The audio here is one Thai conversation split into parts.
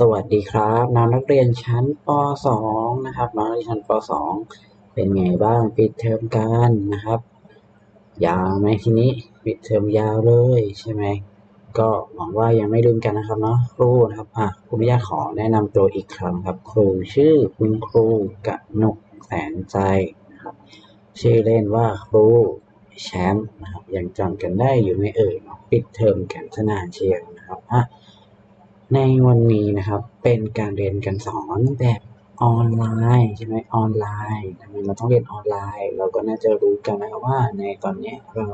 สวัสดีครับน้องนักเรียนชั้นป .2 นะครับน้องนักเรียนชั้นป .2 เป็นไงบ้างปิดเทอมกันนะครับ ยาวไหมทีนี้ปิดเทอมยาวเลยใช่ไหมก็หวังว่ายังไม่ลืมกันนะครับเนาะครูนะครับอะครูไม่อยากขอแนะนำตัวอีกครั้งครับ ครูชื่อคุณครูกนกแสนใจนะครับชื่อเล่นว่าครูแชมป์นะครับยังจำกันได้อยู่ไหมเอ่ยปิดเทอมกันทนานเชียงนะครับอะ ในวันนี้นะครับเป็นการเรียนการสอนแบบออนไลน์ใช่ไหมออนไลน์ทำไมเราต้องเรียนออนไลน์ เราก็น่าจะรู้กันนะครับว่าในตอนนี้เรา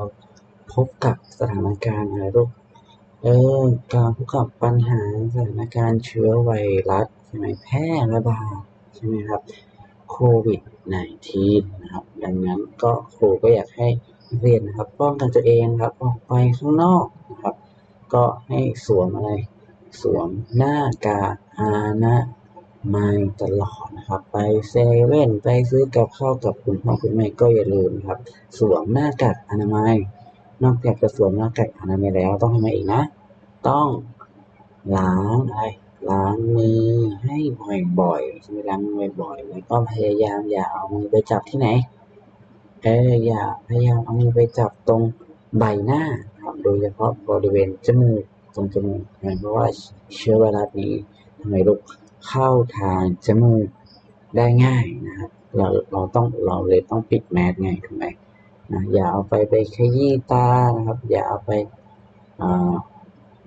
พบกับสถานการณ์อะไรลูกเออการพบกับปัญหาสถานการณ์เชื้อไวรัสใช่ไหมแพร่ระบาดใช่ไหมครับโควิด -19 นะครับ ดังนั้นก็ครูก็อยากให้เรียนนะครับป้องกันตัวเองครับออกไปข้างนอกนะครับ ก็ให้สวมอะไร สวมหน้ากากอนามัยตลอดนะครับ ไปเซเว่นไปซื้อกับข้าวกับคุณพ่อคุณแม่ก็อย่าลืมครับ สวมหน้ากากอนามัย นอกจากจะสวมหน้ากากอนามัยแล้วต้องทำอะไรอีกนะ ต้องล้างอะไรล้างมือให้บ่อยๆใช่ไหมล้างมือบ่อยๆแล้วก็พยายามอย่าเอามือไปจับที่ไหนเอออย่าพยายามเอามือไปจับตรงใบหน้าครับโดยเฉพาะบริเวณจมูก ตรงจมูกนะเพราะว่าเชื้อไวรัสนี้ทำไมลูกเข้าทางจมูกได้ง่ายนะครับเราเราต้องเราเลยต้องปิดแมสไงถูกไหมนะอย่าเอาไปไปขยี้ตานะครับ อย่าเอาไป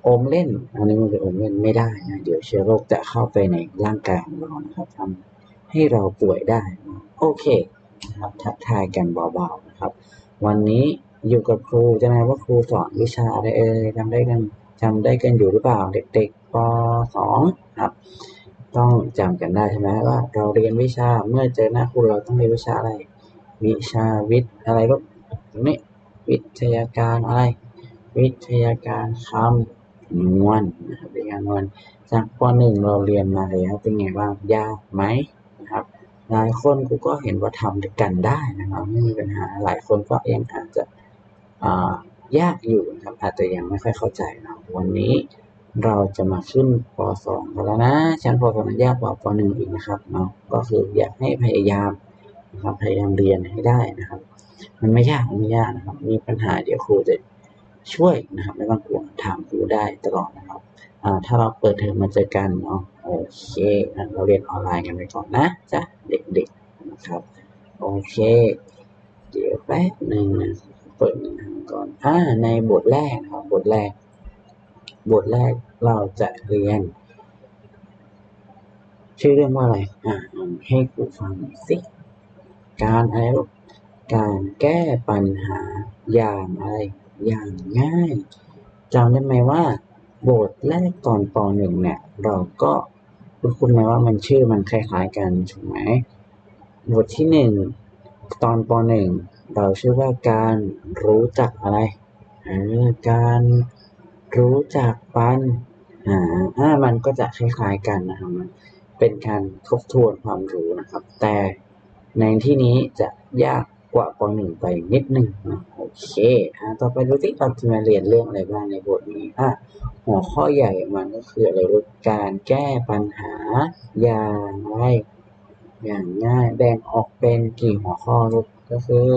ออมเล่น อันนี้มันเป็นอมเล่นไม่ได้นะเดี๋ยวเชื้อโรคจะเข้าไปในร่างกายของเรานะครับทำให้เราป่วยได้นะโอเคนะครับทักทายกันเบาๆนะครับ วันนี้อยู่กับครูจะไหมว่าครูสอนวิชาอะไรเอ่ยจำได้กัน จำได้กันอยู่หรือเปล่าเด็กๆป .2 ครับ ต้องจำกันได้ใช่ไหมว่า เราเรียนวิชาเมื่อเจอหน้าครูเราต้องเรียนวิชาอะไร วิชาวิทย์อะไรลูกตรงนี้วิทยาการอะไร วิทยาการคำนวณนะครับวิทยาการนวณจากป .1 เราเรียนมาแล้วเป็นไงบ้างยากไหมนะครับหลายคนกูก็เห็นว่าทำกันได้นะครับไม่มีปัญหาหลายคนก็ยังอาจจะอ่า ยากอยู่นะครับ อาจจะยังไม่ค่อยเข้าใจนะวันนี้เราจะมาขึ้นป .2 กันแล้วนะ ชั้นป .2 นั้นยากกว่าป .1 อีกนะครับเนาะก็คืออยากให้พยายามนะครับพยายามเรียนให้ได้นะครับ มันไม่ยากมันไม่ยากนะครับ มีปัญหาเดี๋ยวครูจะช่วยนะครับไม่ต้องกลัวถามครูได้ตลอดนะครับอ่าถ้าเราเปิดเทอมมาเจอกันเนาะโอเคเราเรียนออนไลน์กันไปก่อนนะจ้ะเด็กๆนะครับโอเค เดี๋ยวแป๊บหนึ่งนะ ปิดก่อนอ่าในบทแรกครับบทแรก บทแรกเราจะเรียน ชื่อเรื่องว่าอะไรอ่าให้ครูฟังสิการอะไรลูกการแก้ปัญหาอย่างอะไรอย่างง่ายจำได้ไหมว่าบทแรกตอนปหนึ่งเนี่ย เราก็คุณคุณไหมว่ามันชื่อมันคล้ายๆกันถูกไหมบทที่หนึ่งตอนปหนึ่ง เราชื่อว่าการรู้จักอะไรการรู้จักปัญหาอ่ามันก็จะคล้ายๆกันนะครับมันเป็นการทบทวนความรู้นะครับ แต่ในที่นี้จะยากกว่าปหนึ่งไปนิดนึงนะโอเคอ่าต่อไปดูที่เราจะมาเรียนเรื่องอะไรบ้างในบทนี้อะหัวข้อใหญ่มันก็คืออะไรรู้การแก้ปัญหาอย่างไรอย่างง่ายแบ่งออกเป็นกี่หัวข้อลู ก็คือ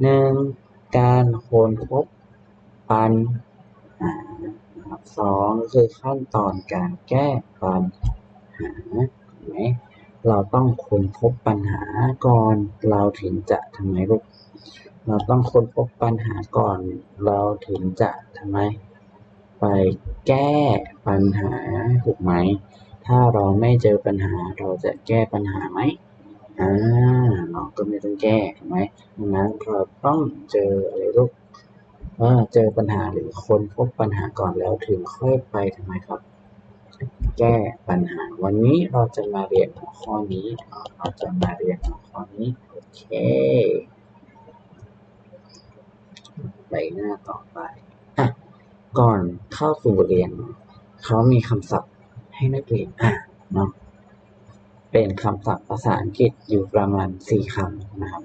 หนึ่งการค้นพบปัญหาสองก็คือขั้นตอนการแก้ปัญหาเห็นไหมเราต้องค้นพบปัญหาก่อนเราถึงจะทำไมลูกเราต้องค้นพบปัญหาก่อน เราถึงจะทำไม ไปแก้ปัญหาถูกไหม ถ้าเราไม่เจอปัญหาเราจะแก้ปัญหาไหม อ่าเราก็ไม่ต้องแก้ถูกไหมดังนั้นเราต้องเจออะไรลูกเออเจอปัญหาหรือคนพบปัญหาก่อนแล้วถึงค่อยไปทำไมครับ แก้ปัญหา วันนี้เราจะมาเรียนหัวข้อนี้ เราจะมาเรียนหัวข้อนี้ โอเค ไปหน้าต่อไปอะก่อนเข้าสู่บทเรียน เขามีคำศัพท์ให้นักเรียนอ่าเนาะ เป็นคำศัพท์ภาษาอังกฤษอยู่ประมาณสี่คำนะครับ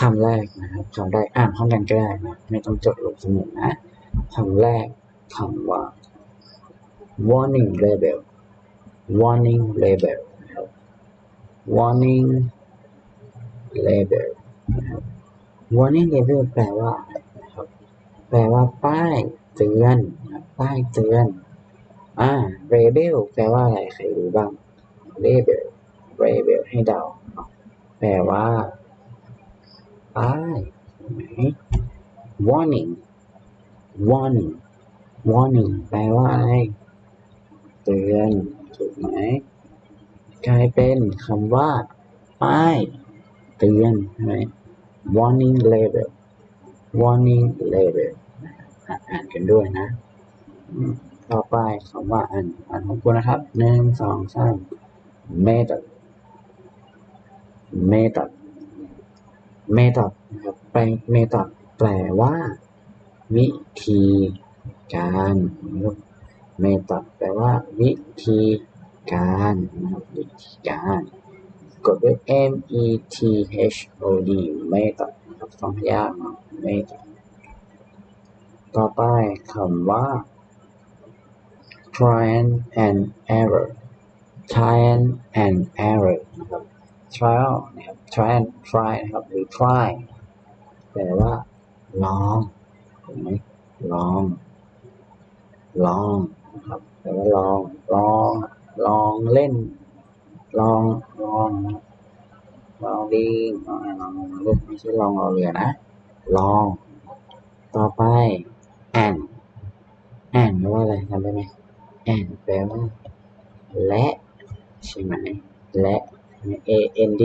คำแรกนะครับคำแรกอ่านพร้อมกันก็ได้นะไม่ต้องจดลงสมุดนะคำแรกคำว่า warning label warning label warning label warning label แปลว่าแปลว่าป้ายเตือนป้ายเตือน อ่า label แปลว่าอะไรใครรู้บ้าง label label ให้เดาแปลว่าป้ายไหน warning warning warning แปลว่าอะไร เตือน ถูกไหม กลายเป็นคำว่า ป้าย เตือนใช่ไหม warning label warning label อ่านกันด้วยนะ ต่อไปคำว่าอ่านอ่านของคุณนะครับหนึ่งสองสาม method method method นะครับแปล method แปลว่า วิธีการนะครับ method แปลว่า วิธีการนะครับวิธีการกดด้วย M E T H O D method นะครับสองพยางค์เนาะ method ต่อไปคำว่า trial and error trial and error นะครับ trial นะครับ trial try นะครับหรือ try แปลว่าลองถูกไหมลอง ลองนะครับแปลว่าลองลองลองเล่น ลองลองลองดีลองลองลูกไม่ใช่ลองเอาเรือนะ ลอง ต่อไป and and แปลว่าอะไรจำได้ไหม and แปลว่าและใช่ไหมและ a n d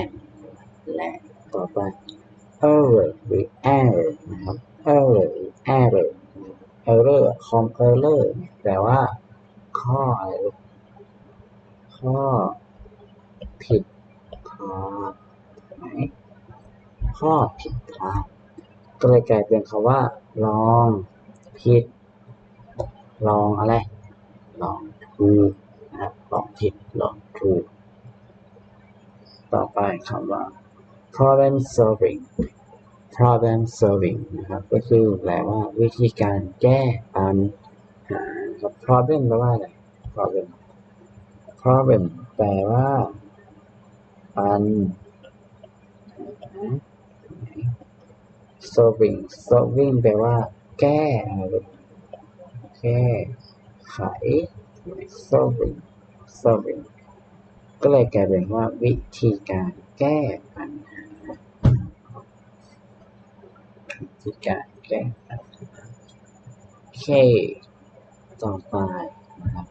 and และต่อไป error หรือ error นะครับ error หรือ error error com error แปลว่า ข้ออะไรข้อผิดพลาดไหมข้อผิดพลาดก็เลยกลายเป็นคำว่า ลองผิด ลองอะไร ลองถูกนะครับลองผิดลองถูก ต่อไปคำว่า problem solving problem solving นะครับ ก็คือแปลว่าวิธีการแก้ปัญหาครับ problem แปลว่าอะไร problem problem แปลว่าปัญหา solving solving แปลว่า แก้อะไรแก้ ไข solving solving ก็เลยกลายเป็นว่าวิธีการแก้ปัญหาวิธีการแก้ปัญหาโอเค ต่อไปนะครับ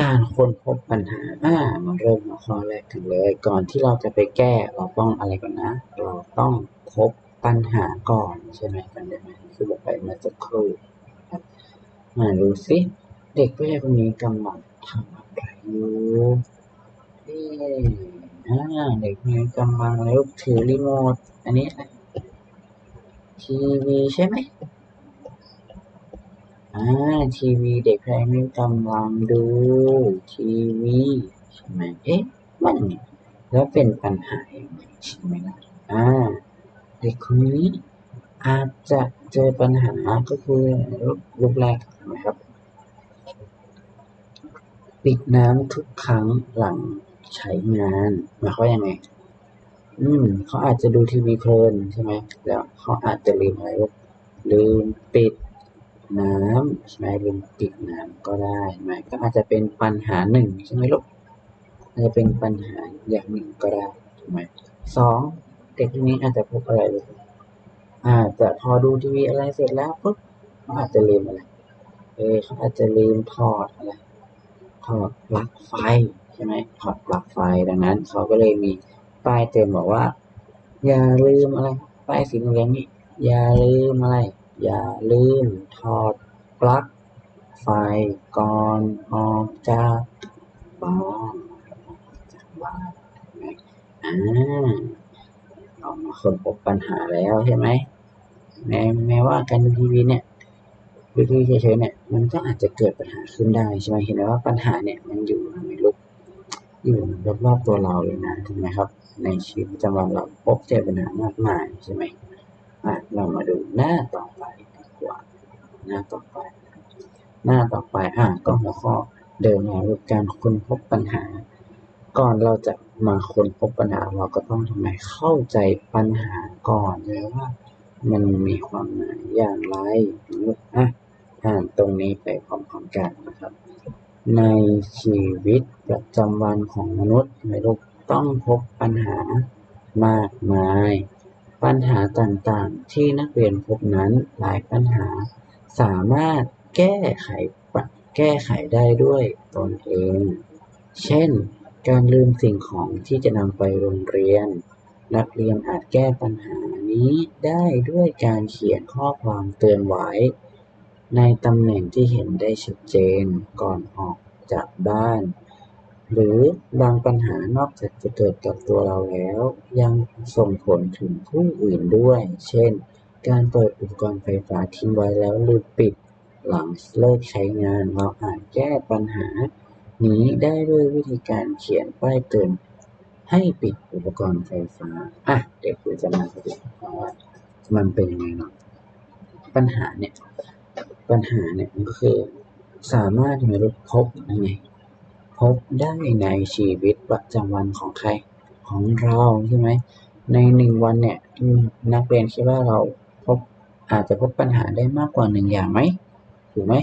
การค้นพบปัญหาอ่ามาเริ่มข้อแรกกันเลย ก่อนที่เราจะไปแก้เราต้องอะไรก่อนนะ เราต้องพบปัญหาก่อนใช่ไหมกันได้ไหมคือบอกไปเมื่อสักครู่ครับ มาดูสิเด็กผู้ชายคนนี้กำลังทำอะไรอยู่เอ๊ะอ่าเด็กผู้ชายกำลังแล้วถือรีโมทอันนี้อะไรทีวีใช่ไหมอ่าทีวีเด็กแพงนี่กำลังดูทีวีใช่ไหมเอ๊ะมันแล้วเป็นปัญหาอย่างไรใช่ไหมล่ะอ่าเด็กคนนี้อาจจะ เจอปัญหาก็คือรูปรูปแรกนะครับ ปิดน้ำทุกครั้งหลังใช้งานหมายความว่ายังไง อืมเขาอาจจะดูทีวีเพลินใช่ไหมแล้วเขาอาจจะลืมอะไรลืมปิดน้ำใช่ไหมลืมปิดน้ำก็ได้ใช่ไหมก็อาจจะเป็นปัญหาหนึ่งใช่ไหมลูกอาจจะเป็นปัญหาอย่างหนึ่งก็ได้ถูกไหมสองเด็กคนนี้อาจจะพบอะไรลูกอ อาจจะพอดูทีวีอะไรเสร็จแล้วปุ๊บเขาอาจจะลืมอะไร เออเขาอาจจะลืมถอดอะไร ถอดปลั๊กไฟใช่ไหมถอดปลั๊กไฟดังนั้นเขาก็เลยมีป้ายเตือนบอกว่า อย่าลืมอะไร ป้ายสีเหลืองนี่ อย่าลืมอะไร อย่าลืมถอดปลั๊กไฟก่อนออกจากบ้านจากบ้านอ่า ออกมาค้นพบปัญหาแล้วใช่ไหมแม้แม้ว่าการดูทีวีเนี่ยดูทีวีเฉยๆเนี่ยมันก็อาจจะเกิดปัญหาขึ้นได้ใช่ไหมเห็นไหมว่าปัญหาเนี่ยมันอยู่ในลุกอยู่รอบๆตัวเราเลยนะถูกไหมครับ ในชีวิตประจำวันเราพบเจอปัญหามากมายใช่ไหมอะเรามาดูหน้าต่อไปดีกว่าหน้าต่อไป หน้าต่อไปอะก็หัวข้อเดิมแล้วคือการค้นพบปัญหา ก่อนเราจะมาค้นพบปัญหาเราก็ต้องทำไมเข้าใจปัญหาก่อนเลยว่า มันมีความหมายอย่างไรอะอ่านตรงนี้ไปพร้อมๆกันนะครับ ในชีวิตประจำวันของมนุษย์ในโลกต้องพบปัญหามากมาย ปัญหาต่างๆ ที่นักเรียนพบนั้นหลายปัญหา สามารถแก้ไขปะแก้ไขได้ด้วยตนเอง เช่น การลืมสิ่งของที่จะนำไปโรงเรียน นักเรียนอาจแก้ปัญหานี้ได้ด้วยการเขียนข้อความเตือนไว้ ในตำแหน่งที่เห็นได้ชัดเจนก่อนออกจากบ้าน หรือบางปัญหานอกจากจะเกิดกับตัวเราแล้ว ยังส่งผลถึงผู้อื่นด้วย เช่น การเปิดอุปกรณ์ไฟฟ้าทิ้งไว้แล้วลืมปิด หลังเลิกใช้งานเราอาจแก้ปัญหา นี้ได้ด้วยวิธีการเขียนป้ายเตือนให้ปิดอุปกรณ์ไฟฟ้า อะ เดี๋ยวคุณจะมาสรุปว่ามันเป็นยังไงเนาะ ปัญหาเนี่ย ปัญหาเนี่ยมันก็คือ สามารถมารู้พบยังไง พบได้ในชีวิตประจำวันของใคร ของเราใช่ไหม ในหนึ่งวันเนี่ย นักเรียนคิดว่าเราพบอาจจะพบปัญหาได้มากกว่าหนึ่งอย่างไหม ถูกไหม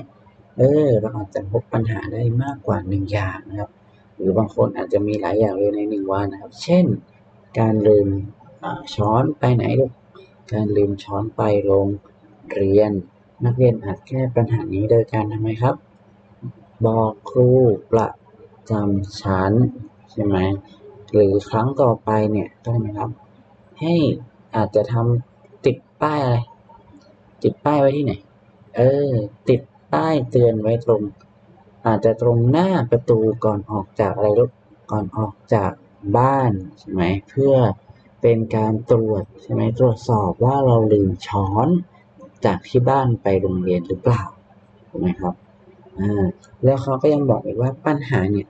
เออเราอาจจะพบปัญหาได้มากกว่าหนึ่งอย่างนะครับ หรือบางคนอาจจะมีหลายอย่างเลยในหนึ่งวันนะครับ เช่น การลืมช้อนไปไหนลูกการลืมช้อนไปโรงเรียน นักเรียนอาจแก้ปัญหานี้โดยการทำไมครับ บอกครูประจำชั้นใช่ไหมหรือครั้งต่อไปเนี่ยได้ไหมครับ ให้อาจจะทำติดป้ายอะไรติดป้ายไว้ที่ไหน เออ ติด ป้ายเตือนไว้ตรง อาจจะตรงหน้าประตูก่อนออกจากอะไรลูกก่อนออกจากบ้านใช่ไหมเพื่อเป็นการตรวจใช่ไหมตรวจสอบว่าเราลืมช้อนจากที่บ้านไปโรงเรียนหรือเปล่าถูกไหมครับอ่าแล้วเขาก็ยังบอกอีกว่าปัญหาเนี่ย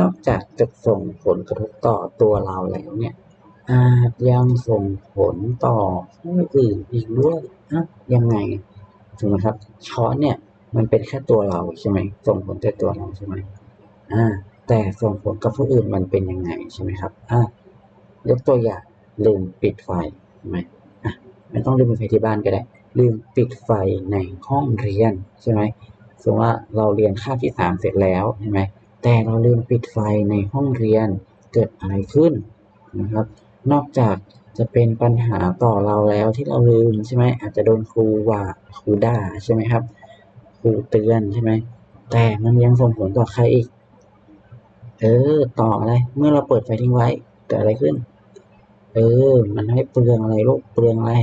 นอกจากจะส่งผลกระทบต่อตัวเราแล้วเนี่ยอาจยังส่งผลต่อผู้อื่นอีกด้วยอะยังไงถูกไหมครับช้อนเนี่ย มันเป็นแค่ตัวเราใช่ไหมส่งผลแต่ตัวเราใช่ไหมอ่าแต่ส่งผลกับผู้อื่นมันเป็นยังไงใช่ไหมครับอ่ายกตัวอย่างลืมปิดไฟใช่ไหมอะไม่ต้องลืมปิดไฟที่บ้านก็ได้ ลืมปิดไฟในห้องเรียนใช่ไหมสมมติว่าเราเรียนคาบที่สามเสร็จแล้วใช่ไหมแต่เราลืมปิดไฟในห้องเรียนเกิดอะไรขึ้นนะครับ นอกจากจะเป็นปัญหาต่อเราแล้วที่เราลืมใช่ไหมอาจจะโดนครูว่าครูด่าใช่ไหมครับ ครูเตือนใช่ไหม แต่มันยังส่งผลต่อใครอีก เออ ต่ออะไร เมื่อเราเปิดไฟทิ้งไว้เกิดอะไรขึ้น เออ มันให้เปลืองอะไรลูก เปลืองอะไร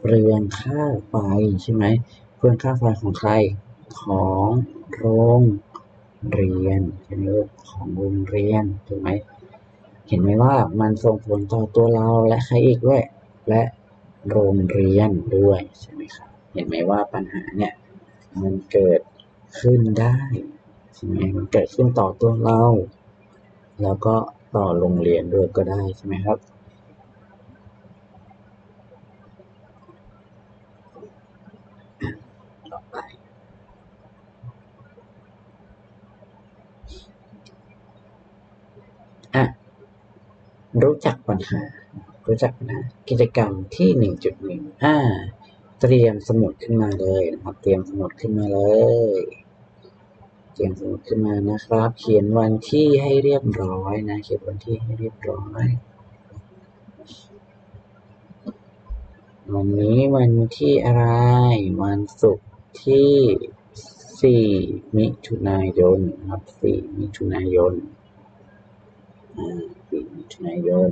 เปลืองค่าไฟใช่ไหม เปลืองค่าไฟของใคร ของโรงเรียนใช่ไหมลูก ของโรงเรียนถูกไหม เห็นไหมว่ามันส่งผลต่อตัวเราและใครอีกด้วย และโรงเรียนด้วยใช่ไหมครับ เห็นไหมว่าปัญหาเนี่ย มันเกิดขึ้นได้ใช่ไหมมันเกิดขึ้นต่อตัวเรา แล้วก็ต่อโรงเรียนด้วยก็ได้ใช่ไหมครับอะรู้จักปัญหา รู้จักปัญหา กิจกรรมที่หนึ่งจุดหนึ่งอ่า เตรียมสมุดขึ้นมาเลยนะครับ เตรียมสมุดขึ้นมาเลย เตรียมสมุดขึ้นมานะครับ เขียนวันที่ให้เรียบร้อยนะ เขียนวันที่ให้เรียบร้อย วันนี้วันที่อะไร วันศุกร์ที่สี่มิถุนายนนะครับสี่มิถุนายนอ่าสี่มิถุนายน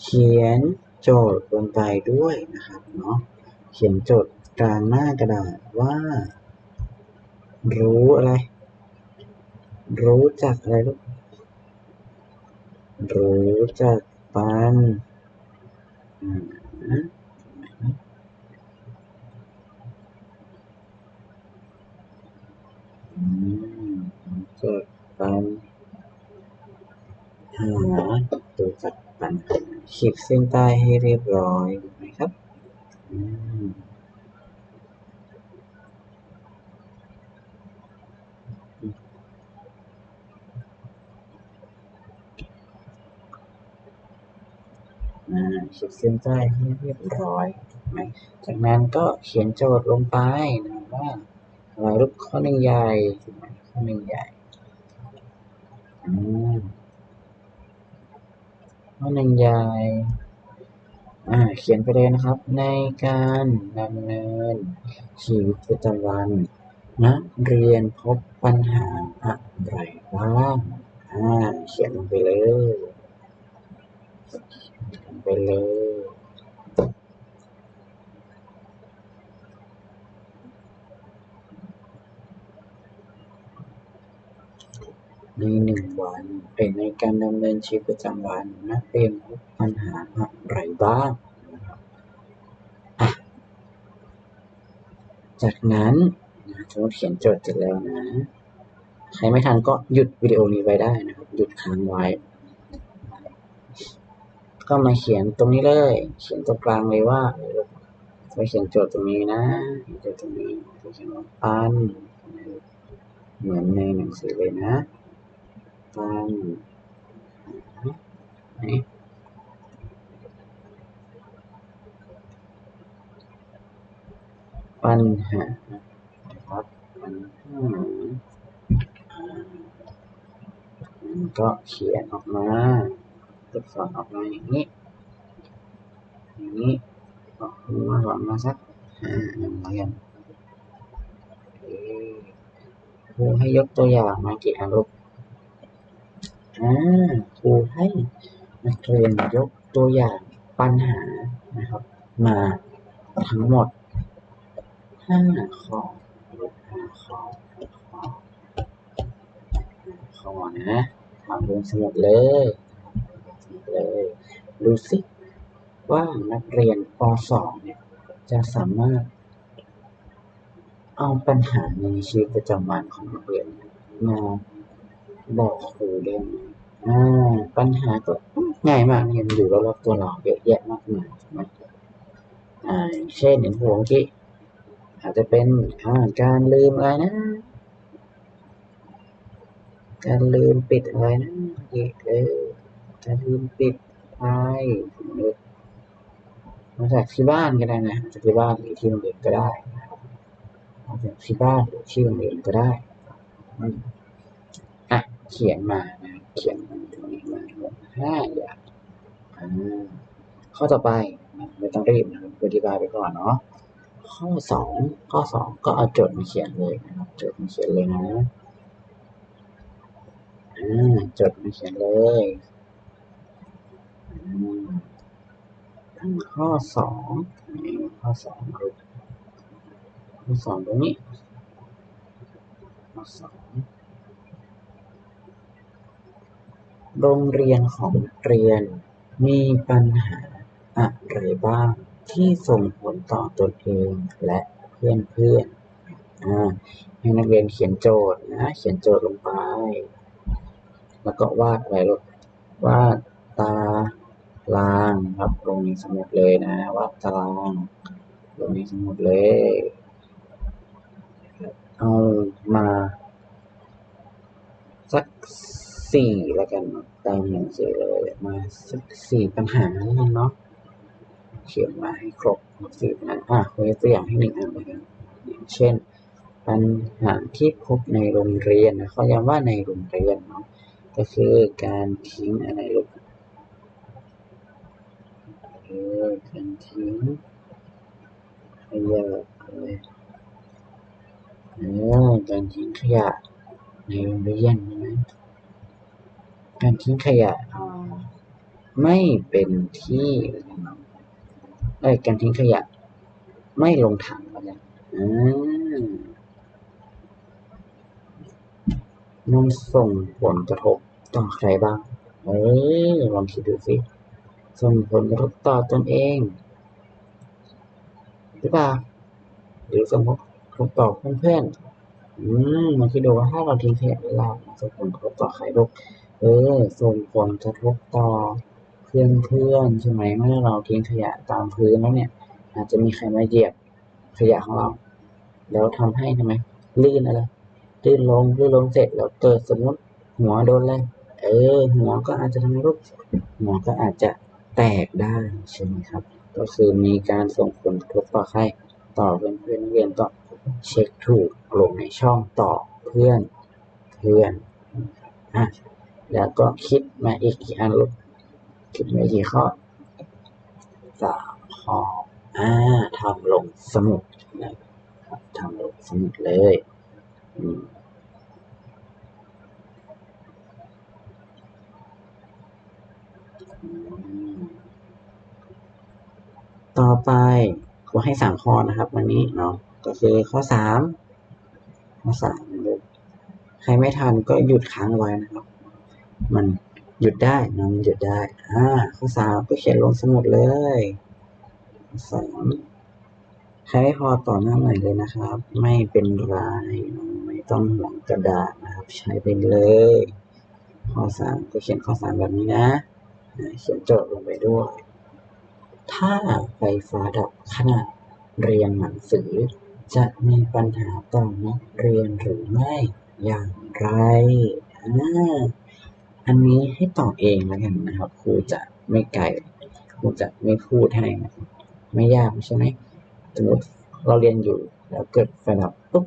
เขียนโจทย์ลงไปด้วยนะครับเนาะเขียนโจทย์กลางหน้ากระดาษว่า รู้อะไร รู้จักอะไรลูกรู้จักปันรู้จักปันหารู้จัก มันขีดเส้นใต้ให้เรียบร้อยนะครับขีดเส้นใต้ให้เรียบร้อย จากนั้นก็เขียนโจทย์ลงไปนะว่าเรารูปข้อหนึ่งใหญ่ข้อหนึ่งใหญ่อืม ข้อหนึ่งใหญ่เขียนไปเลยนะครับ ในการดำเนินชีวิตประจำวันนะเรียนพบปัญหาอะไรบ้างเขียนลงไปเลยลงไปเลย ในหนึ่งวันเป็นในการดำเนินชีวิตประจำวันนักเรียนพบปัญหาอะไรบ้างนะครับจากนั้นนะสมมติเขียนโจทย์เสร็จแล้วนะ ใครไม่ทันก็หยุดวิดีโอนี้ไว้ได้นะครับ หยุดค้างไว้ ก็มาเขียนตรงนี้เลย เขียนตรงกลางเลยว่าไปเขียนโจทย์ตรงนี้นะโจทย์ตรงนี้เขียนว่าปันเหมือนในหนังสือเลยนะ ปัญหาไหนปัญหาครับปัญหาก็เขียนออกมาตัวอักษรออกมาอย่างนี้ อย่างนี้ออกมาหวังมาสักห้าอันแล้วกันโอเคครูให้ยกตัวอย่างมากี่อันลูก อ่าครูให้นักเรียนยกตัวอย่างปัญหานะครับ มาทั้งหมดห้าข้อห้าข้อข้อนะทำลงสมุดเลยเลยดูสิว่านักเรียนป .2 เนี่ยจะสามารถ เอาปัญหาในชีวิตประจำวันของนักเรียนมาบอกครูได้ไหม อ่าปัญหาก็ง่ายมากเนี่ยมันอยู่รอบๆตัวเราเยอะแยะมากมายมอ่าเช่นอย่างหัวที่อาจจะเป็นอ่าการลืมอะไรนะการลืมปิดอะไรนะเออการลืมปิดไฟมาจากที่บ้านก็ได้นะจากที่บ้านหรือที่โรงเรียนก็ได้นะครับมาจากที่บ้านหรือที่โรงเรียนก็ได้อะเขียนมานะ เขียนมาตรงนี้มาห้าอย่างอ่าข้อต่อไปไม่ต้องรีบนะครับอธิบายไปก่อนเนาะข้อสองข้อสองก็เอาโจทย์มาเขียนเลยนะครับโจทย์มาเขียนเลยนะอ่าจทย์มาเขียนเลยข้อสองข้อสองข้อสองตรงนี้ข้อสอง โรงเรียนของนักเรียนมีปัญหาอะไรบ้างที่ส่งผลต่อตนเองและเพื่อนเพื่อนอให้นักเรียนเขียนโจทย์นะเขียนโจทย์ลงไป แล้วก็วาดอะไรลูกวาดตารางครับลงในสมุดเลยนะวาดตารางลงในสมุดเลย เอามาสัก สี่แล้วกันเนาะตามหนังสือเลยมาสักสี่ปัญหาแล้วกันเนาะเขียนมาให้ครบสี่ปัญหาอะยกตัวอย่างให้หนึ่งอันแล้วกันอย่างเช่น ปัญหาที่พบในโรงเรียนนะเขาย้ำว่าในโรงเรียนเนาะก็คือการทิ้งอะไรลูกเออการทิ้งขยะอะไรเออการทิ้งขยะในโรงเรียนใช่ไหม การทิ้งขยะอ่าไม่เป็นที่เอ้ยการทิ้งขยะ ไม่ลงถังแล้วกันอ่ามันส่งผลกระทบต่อใครบ้าง เอ้ยลองคิดดูสิ ส่งผลกระทบต่อตนเอง หรือเปล่า หรือส่งผลกระทบต่อเพื่อนๆอืมมาคิดดูว่าถ้าเราทิ้งขยะเวลาส่งผลกระทบต่อใครลูก เออ ส่งผลกระทบต่อเพื่อนเพื่อนใช่ไหมเมื่อเราทิ้งขยะตามพื้นแล้วเนี่ย อาจจะมีใครมาเหยียบขยะของเรา แล้วทำให้ทำไมลื่นอะไรลื่นลงลื่นลงเสร็จแล้วเกิดสมมติหัวโดนอะไรเออ หัวก็อาจจะทำให้ลูกหัวก็อาจจะแตกได้ใช่ไหมครับ ก็คือมีการส่งผลกระทบต่อใครต่อเพื่อนเพื่อนเรียนต่อเช็คถูกลงในช่องต่อเพื่อนเพื่อนอะ แล้วก็คิดมาอีกกี่อันลูกคิดมากี่ข้อสามข้ออ่าทำลงสมุดนะครับทำลงสมุดเลยอืมต่อไปครูให้สามข้อนะครับวันนี้เนาะก็คือข้อสามข้อสามเลยใครไม่ทันก็หยุดค้างไว้นะครับ มันหยุดได้นะมันหยุดได้ อ่า ข้อสามก็เขียนลงสมุดเลยข้อสามใครไม่พอต่อหน้าใหม่เลยนะครับ ไม่เป็นไรไม่ต้องห่วงกระดาษนะครับ ใช้ไปเลย ข้อสามก็เขียนข้อสามแบบนี้นะ เขียนโจทย์ลงไปด้วย ถ้าไฟฟ้าดับขณะเรียนหนังสือ จะมีปัญหาต่อนักเรียนหรือไม่อย่างไรอ่า อันนี้ให้ตอบเองแล้วกันนะครับครูจะไม่ไกลครูจะไม่พูดให้นะครับไม่ยากใช่ไหมสมมติเราเรียนอยู่แล้วเกิดไฟดับปุ๊บ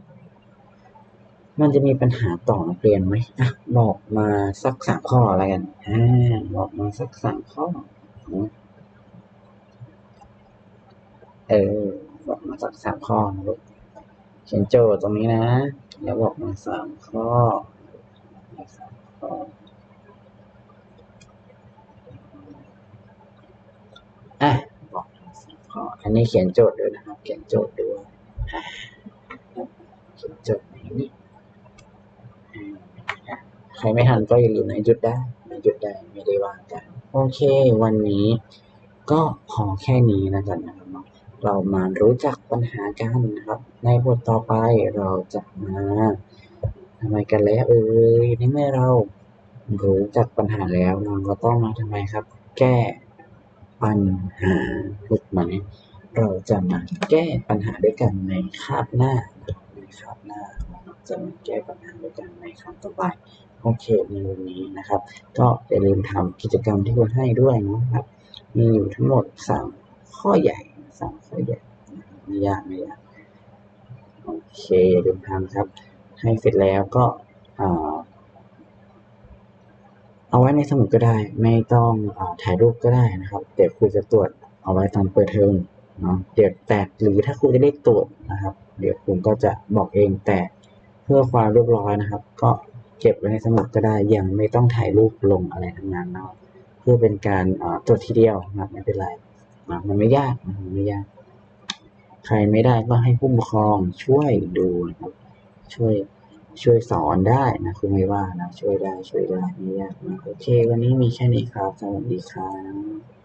มันจะมีปัญหาต่อนักเรียนไหมอะบอกมาสักสามข้ออะไรกันอ่าบอกมาสักสามข้อเออบอกมาสักสามข้อนะลูกเขียนโจทย์ตรงนี้นะ แล้วบอกมาสามข้อสามข้อะบอกมาสามข้ ออันนี้เขียนโจทย์ด้วยนะครับ เขียนโจทย์ด้วยเขียนโจทย์ในนี้ใครไม่ทันก็อย่าลืมในะหยุดได้ในะหยุดได้ไม่ได้ว่ากัน โอเค วันนี้ก็พอแค่นี้นะกันนะครับเนาะเรามารู้จักปัญหากันนะครับ ในบทต่อไปเราจะมาทำไมกันแล้วเอ่ยในเมื่อเรารู้จักปัญหาแล้วเราก็ต้องมาทำไมครับ แก้ ปัญหาถูกไหมเราจะมาแก้ปัญหาด้วยกันในคาบหน้าในคาบหน้าจะมาแก้ปัญหาด้วยกันในคาบต่อไปโอเคในวันนี้นะครับ ก็อย่าลืมทำกิจกรรมที่คุณให้ด้วยนะครับ มีอยู่ทั้งหมดสามข้อใหญ่สามข้อใหญ่นะไม่ยากไม่ยากโอเคอย่าลืมทำครับ ให้เสร็จแล้วก็อ่า เอาไว้ในสมุดก็ได้ ไม่ต้องอถ่ายรูปก็ได้นะครับเดี๋ยวครูจะตรวจเอาไว้ตอนเปิดเทอมเนาะเดี๋ยวแต่หรือถ้าครูจะได้ตรวจนะครับ เดี๋ยวครูก็จะบอกเองแต่เพื่อความเรียบร้อยนะครับ ก็เก็บไว้ในสมุดก็ได้ยังไม่ต้องถ่ายรูปลงอะไรทั้งนั้นเนาะเพื่อเป็นการตรวจทีเดียวนะไม่เป็นไรนะมันไม่ยากมันไม่ยาก ใครไม่ได้ก็ให้ผู้ปกครองช่วยดูนะครับช่วย ช่วยสอนได้นะคุณไม่ว่านะ ช่วยได้ช่วยได้ไม่ยากนะโอเค วันนี้มีแค่นี้ครับสวัสดีครับ